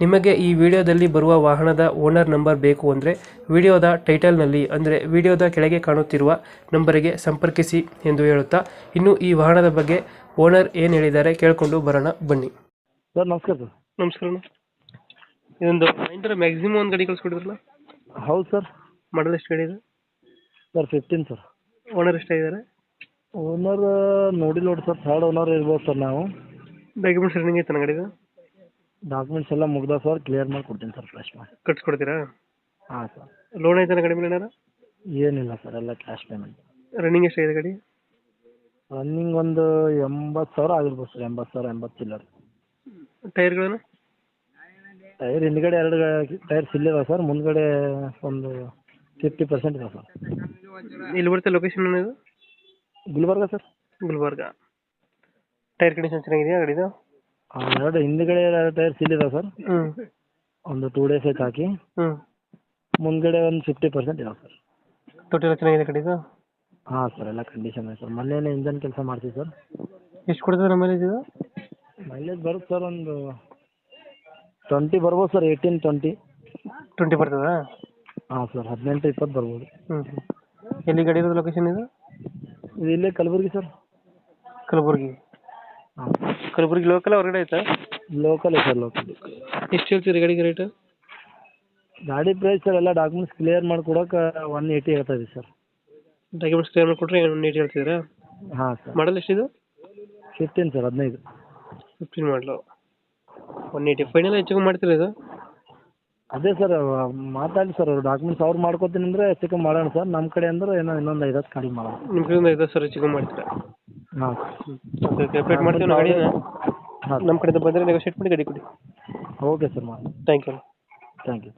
ನಿಮಗೆ ಈ ವಿಡಿಯೋದಲ್ಲಿ ಬರುವ ವಾಹನದ ಓನರ್ ನಂಬರ್ ಬೇಕು ಅಂದರೆ ವಿಡಿಯೋದ ಟೈಟಲ್ನಲ್ಲಿ ಅಂದರೆ ವಿಡಿಯೋದ ಕೆಳಗೆ ಕಾಣುತ್ತಿರುವ ನಂಬರಿಗೆ ಸಂಪರ್ಕಿಸಿ ಎಂದು ಹೇಳುತ್ತಾ ಇನ್ನು ಈ ವಾಹನದ ಬಗ್ಗೆ ಓನರ್ ಏನು ಹೇಳಿದ್ದಾರೆ ಕೇಳಿಕೊಂಡು ಬರೋಣ ಬನ್ನಿ. ಸರ್ ನಮಸ್ಕಾರ ಸರ್. ನಮಸ್ಕಾರ ಅಣ್ಣ. ಇದೊಂದು ಮಹೇಂದ್ರ ಮ್ಯಾಕ್ಸಿಮಮ್ ಒಂದು ಗಾಡಿ ಕಳಿಸ್ಕೊಡಿದ್ರಲ್ಲ ಹೌದು ಸರ್. ಮಾಡಲ್ ಎಷ್ಟು ಗಾಡಿ ಇದೆ? Sir fifteen sir. ಓನರ್ ಎಷ್ಟಾಗಿದ್ದಾರೆ ಓನರ್ ನೋಡಿ ನೋಡಿ ಸರ್ ಥರ್ಡ್ ಓನರ್ ಇರ್ಬೋದು ಸರ್ ನಾವು. ಡಾಕ್ಯುಮೆಂಟ್ಸ್ ರನ್ನಿಂಗ್ ಐತೆ ಗಾಡಿದು? ಡಾಕ್ಯುಮೆಂಟ್ಸ್ ಎಲ್ಲ ಮುಗ್ದ ಸರ್ ಕ್ಲಿಯರ್ ಮಾಡಿ ಕೊಡ್ತೀನಿ ಸರ್ ಫ್ರೆಶ್ ಮಾಡಿ. ಕಟ್ಸ್ಕೊಡ್ತೀರಾ? ಹಾಂ ಸರ್ ಲೋನ್ ಐತೆ ಕಡಿಮೆ ಏನಾರ ಏನಿಲ್ಲ ಸರ್ ಎಲ್ಲ ಕ್ಯಾಶ್ ಪೇಮೆಂಟ್ ರನ್ನಿಂಗ್ ಎಷ್ಟಾಗಿದೆ ಗಡಿ? ರನ್ನಿಂಗ್ ಒಂದು ಎಂಬತ್ತು ಸಾವಿರ ಆಗಿರ್ಬೋದು ಸರ್ ಎಂಬತ್ತು ಸಾವಿರ ಎಂಬತ್ತು ಚಿಲ್ಲರ್. ಟೈರ್ಗಳನ್ನು ಟೈರ್ ಹಿಂದ್ಗಡೆ ಎರಡು ಟೈರ್ ಸಿಲ್ಲಿದೆ ಸರ್ ಮುಂದ್ಗಡೆ ಒಂದು ಫಿಫ್ಟಿ ಪರ್ಸೆಂಟ್ ಇದೆ ಸರ್ ಇಲ್ಲಿ ಬರುತ್ತೆ ಲೊಕೇಶನ್ ಇದು Gulbarga sir Gulbarga. Tyre condition ಚೆನ್ನಾಗಿದೆಯಾ ಗಾಡಿದು? ಎರಡು ಹಿಂದ್ಗಡೆ ಎರಡು ಟೈರ್ ಇಲ್ಲಿದೆ ಸರ್ ಹ್ಞೂ. ಒಂದು ಟೂ ಡೇಸ್ ಆಯ್ತು ಹಾಕಿ. ಹ್ಞೂ. ಮುಂದ್ಗಡೆ ಒಂದು ಫಿಫ್ಟಿ ಪರ್ಸೆಂಟ್ ಇದೆ ಸರ್ ತೊಟ್ಟಿಲ್ಲ ಚೆನ್ನಾಗಿದೆ ಕಡೆದು ಹಾಂ ಸರ್ ಎಲ್ಲ ಕಂಡೀಷನ್ ಇದೆ ಸರ್ ಮೊನ್ನೆನೇ ಇಂಜನ್ ಕೆಲಸ ಮಾಡ್ತೀವಿ ಸರ್ ಎಷ್ಟು ಕೊಡ್ತದೆ ಮೈಲೇಜ್ ಇದು? ಮೈಲೇಜ್ ಬರುತ್ತೆ ಸರ್ ಒಂದು ಟ್ವೆಂಟಿ ಬರ್ಬೋದು ಸರ್ ಏಯ್ಟೀನ್ ಟ್ವೆಂಟಿ ಟ್ವೆಂಟಿ ಬರ್ತದಾ? ಹಾಂ ಸರ್ ಹದಿನೆಂಟು ಇಪ್ಪತ್ತು ಬರ್ಬೋದು. ಹ್ಞೂ ಎಲ್ಲಿ ಗಾಡಿ ಇರೋದು ಲೊಕೇಶನ್ ಇದು? ಇದು ಇಲ್ಲೇ ಕಲಬುರಗಿ ಸರ್ ಕಲಬುರಗಿ. ಹಾಂ ಕಲಬುರಗಿ ಲೋಕಲ್ ಹೊರಗಡೆ ಐತಾ? ಲೋಕಲ್ ಸರ್ ಲೋಕಲ್ ಎಷ್ಟು ಹೇಳ್ತೀರಿ ಗಾಡಿಗೆ ರೇಟ್ ಗಾಡಿ ಪ್ರೈಸ್ ಸರ್ ಎಲ್ಲ ಡಾಕ್ಯುಮೆಂಟ್ಸ್ ಕ್ಲಿಯರ್ ಮಾಡಿ ಕೊಡೋಕೆ ಒನ್ ಏಯ್ಟಿ ಹೇಳ್ತಾ ಇದೆ ಸರ್. ಡಾಕ್ಯುಮೆಂಟ್ಸ್ ಕ್ಲಿಯರ್ ಮಾಡಿಕೊಟ್ರೆ ನೀಟ್ ಹೇಳ್ತಿದ್ದೀರಾ? ಹಾಂ ಸರ್. ಮಾಡಲ್ ಎಷ್ಟಿದು? ಫಿಫ್ಟೀನ್ ಸರ್ ಹದಿನೈದು. Fifteen model one eighty final ಹೆಚ್ಚು ಕಮ್ಮಿ ಮಾಡ್ತೀರಾ ಇದು? ಅದೇ ಸರ್ ಮಾತಾಡಿ ಸರ್ ಡಾಕ್ಯುಮೆಂಟ್ಸ್ ಅವ್ರು ಮಾಡ್ಕೊತೀನಿ ಅಂದರೆ ಹೆಚ್ಚು ಕಮ್ಮಿ ಮಾಡೋಣ ಸರ್. ನಮ್ಮ ಕಡೆ ಅಂದ್ರೆ ಏನೋ ಇನ್ನೊಂದು ಐದು ಹತ್ತು ಕಡಿಮೆ ಮಾಡೋಣ. ನಿಮ್ಮ ಕಡೆಯಿಂದ ಐದು ಸರ್ ಹೆಚ್ಚು ಕಮ್ಮಿ ಮಾಡ್ತೀರಾ? ಹಾಂ. ಓಕೆ ಓಕೆ ಅಪ್ಡೇಟ್ ಮಾಡ್ತೀವಿ ನಾವು ಗಾಡಿನ ಹಾಂ. ನಮ್ಮ ಕಡೆಯಿಂದ ಬಂದರೆ ನೆಗೋಷಿಯೇಟ್ ಮಾಡಿ ಗಾಡಿ ಕೊಡಿ. ಓಕೆ ಸರ್ ಮಾಡಿ. Thank you thank you